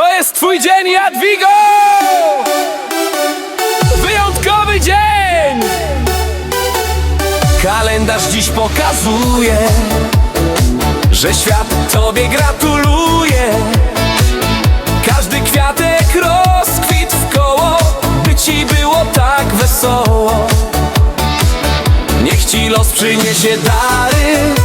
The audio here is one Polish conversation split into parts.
To jest twój dzień, Jadwigo! Wyjątkowy dzień! Kalendarz dziś pokazuje, że świat tobie gratuluje. Każdy kwiatek rozkwit w koło, by ci było tak wesoło. Niech ci los przyniesie dary,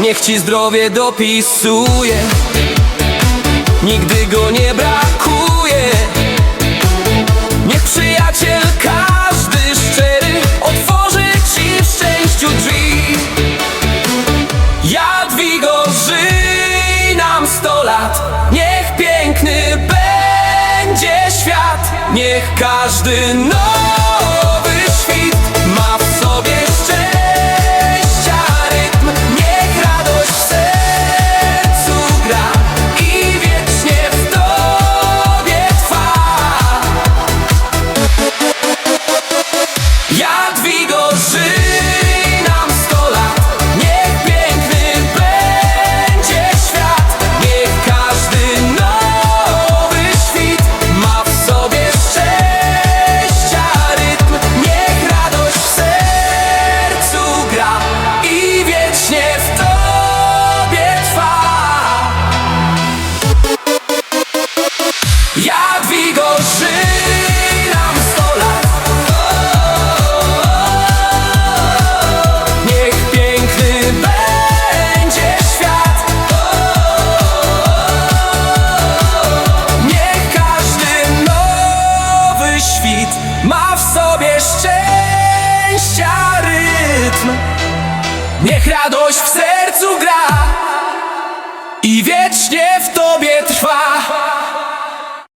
Niech ci zdrowie dopisuje. Nigdy go nie brakuje. Niech przyjaciel każdy szczery Otworzy ci w szczęściu drzwi. Jadwigo, żyj nam sto lat. Niech piękny będzie świat. Niech każdy nowy świt ma w sobie szczęścia rytm. Niech radość w sercu gra i wiecznie w tobie